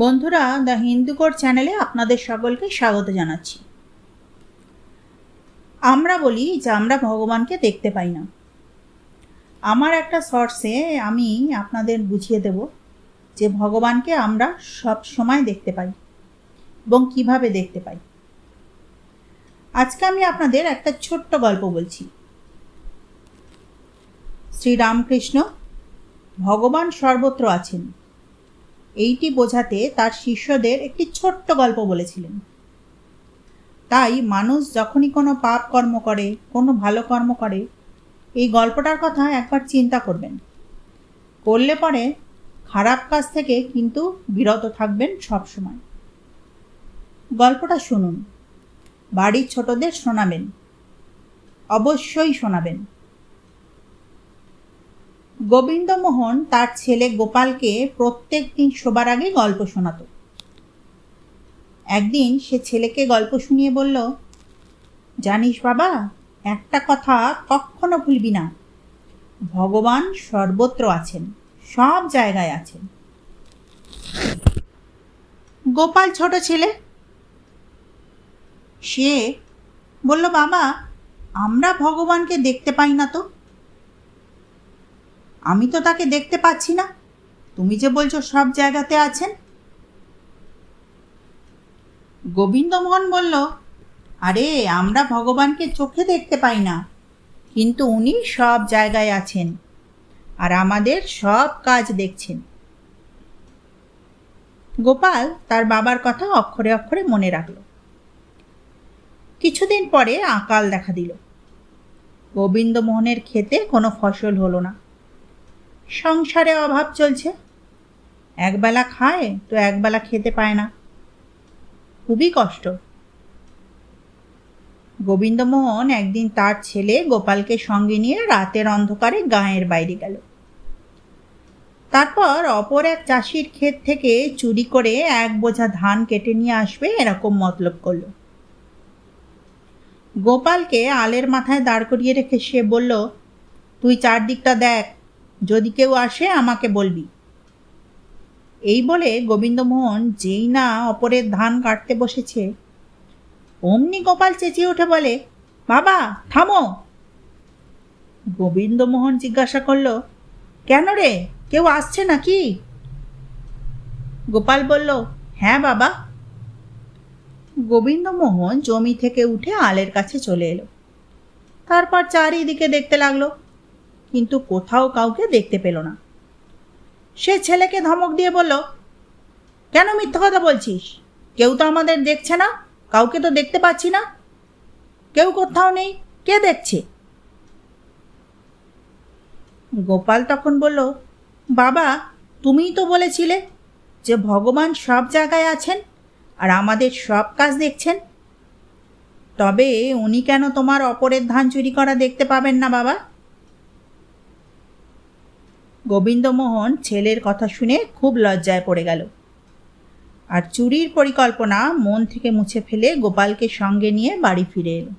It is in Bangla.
বন্ধুরা, দ্য হিন্দু কোড চ্যানেলে আপনাদের সকলকে স্বাগত জানাচ্ছি। আমরা বলি যে আমরা ভগবানকে দেখতে পাই না। আমার একটা শর্টসে আমি আপনাদের বুঝিয়ে দেব যে ভগবানকে আমরা সব সময় দেখতে পাই এবং কীভাবে দেখতে পাই। আজকে আমি আপনাদের একটা ছোট্ট গল্প বলছি। শ্রীরামকৃষ্ণ ভগবান সর্বত্র আছেন। এইটি বোঝাতে তার শিষ্যদের একটি ছোট্ট গল্প বলেছিলেন। তাই মানুষ যখনই কোনো পাপ কর্ম করে, কোনো ভালো কর্ম করে, এই গল্পটার কথা একবার চিন্তা করবেন। করলে পরে খারাপ কাজ থেকে কিন্তু বিরত থাকবেন সব সময় গল্পটা শুনুন। বাড়ির ছোটদের শোনাবেন। অবশ্যই শোনাবেন। গোবিন্দমোহন তার ছেলে গোপালকে প্রত্যেক দিন শোবার আগে গল্প শোনাতো। একদিন সে ছেলেকে গল্প শুনিয়ে বলল, জানিস বাবা, একটা কথা কখনো ভুলবি না। ভগবান সর্বত্র আছেন, সব জায়গায় আছেন। গোপাল ছোট ছেলে। সে বলল, বাবা, আমরা ভগবানকে দেখতে পাই না তো? আমি তো তাকে দেখতে পাচ্ছি না। তুমি যে বলছো সব জায়গাতে আছেন। গোবিন্দমোহন বলল, আরে, আমরা ভগবানকে চোখে দেখতে পাই না, কিন্তু উনি সব জায়গায় আছেন আর আমাদের সব কাজ দেখছেন। গোপাল তার বাবার কথা অক্ষরে অক্ষরে মনে রাখল। কিছুদিন পরে আকাল দেখা দিল। গোবিন্দমোহনের ক্ষেতে কোনো ফসল হলো না। সংসারে অভাব চলছে। একবেলা খায়, তো একবেলা খেতে পায় না। খুবই কষ্ট। গোবিন্দমোহন একদিন তার ছেলে গোপালকে সঙ্গে নিয়ে রাতের অন্ধকারে গাঁয়ের বাইরে গেল। তারপর অপর এক চাষির ক্ষেত থেকে চুরি করে এক বোঝা ধান কেটে নিয়ে আসবে এরকম মতলব করল। গোপালকে আলের মাথায় দাঁড় করিয়ে রেখে সে বলল, তুই চারদিকটা দেখ যদি কেউ আসে, আমাকে বলবি। এই বলে গোবিন্দমোহন যেই না অপরের ধান কাটতে বসেছে, অমনি গোপাল চেঁচিয়ে উঠে বলে, বাবা, থামো! গোবিন্দমোহন জিজ্ঞাসা করল, কেন রে, কেউ আসছে নাকি? গোপাল বলল হ্যাঁ বাবা। গোবিন্দমোহন জমি থেকে উঠে আলের কাছে চলে এলো। তারপর চারিদিকে দেখতে লাগল কিন্তু কোথাও কাউকে দেখতে পেল না। সে ছেলেকে ধমক দিয়ে বলল, কেন মিথ্যা কথা বলছিস? কেউ তো আমাদের দেখছে না, কাউকে তো দেখতে পাচ্ছি না। কেউ কোথাও নেই, কে দেখছে? গোপাল তখন বলল, বাবা, তুমিই তো বলেছিলে যে ভগবান সব জায়গায় আছেন আর আমাদের সব কাজ দেখছেন। তবে উনি কেন তোমার অপরের ধান চুরি করা দেখতে পাবেন না বাবা? গোবিন্দমোহন ছেলের কথা শুনে খুব লজ্জায় পড়ে গেল। আর চুরির পরিকল্পনা মন থেকে মুছে ফেলে গোপালকে সঙ্গে নিয়ে বাড়ি ফিরে এলো।